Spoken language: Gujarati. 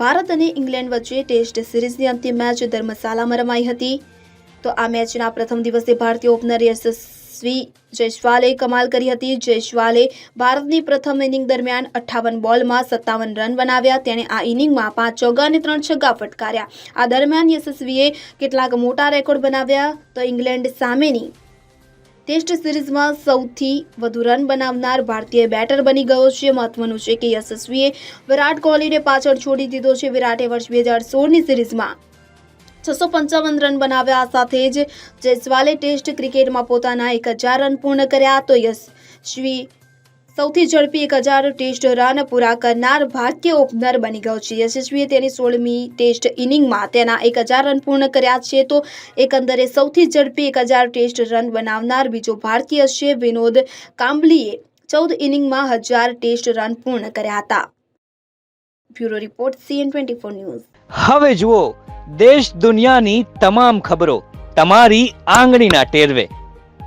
ભારત અને ઇંગ્લેન્ડ વચ્ચે ટેસ્ટ સિરીઝની અંતિમ મેચ ધર્મશાલામાં રમાઈ હતી. તો આ મેચના પ્રથમ દિવસે ભારતીય ઓપનર યશસ્વી જયસ્વાલે કમાલ કરી હતી. જયસ્વાલે ભારતની પ્રથમ ઇનિંગ દરમિયાન અઠ્ઠાવન બોલમાં સત્તાવન રન બનાવ્યા. તેણે આ ઇનિંગમાં પાંચ ચોગ્ગા અને ત્રણ છગ્ગા ફટકાર્યા. આ દરમિયાન યશસ્વીએ કેટલાક મોટા રેકોર્ડ બનાવ્યા. તો ઇંગ્લેન્ડ સામેની ટેસ્ટ સિરીઝમાં સૌથી વધુ રન બનાવનાર ભારતીય બેટર બની ગયો છે. મહત્વનું છે કે યશસ્વીએ વિરાટ કોહલીને પાછળ છોડી દીધો છે. વિરાટે વર્ષ બે હજાર સોળની સિરીઝમાં છસો પંચાવન રન બનાવ્યા. સાથે જ જયસ્વાલે ટેસ્ટ ક્રિકેટમાં પોતાના એક હજાર રન પૂર્ણ કર્યા. તો યશસ્વી સૌથી ઝડપી એક હજાર ટેસ્ટ રન પૂરા કરનાર ભારતીય ઓપનર બની ગયો છે. યશસ્વીએ તેની સોળમી ટેસ્ટ ઇનિંગમાં તેના એક હજાર રન પૂર્ણ કર્યા છે તો એકંદરે સૌથી ઝડપી એક હજાર ટેસ્ટ રન બનાવનાર બીજો ભારતીય છે વિનોદ કાંબલીએ ચૌદ ઇનિંગમાં હજાર ટેસ્ટ રન પૂર્ણ કર્યા હતા. Bureau report CN twenty four news. હવે જુઓ, દેશ દુનિયાની તમામ ખબરો તમારી આંગળીના ટેરવે.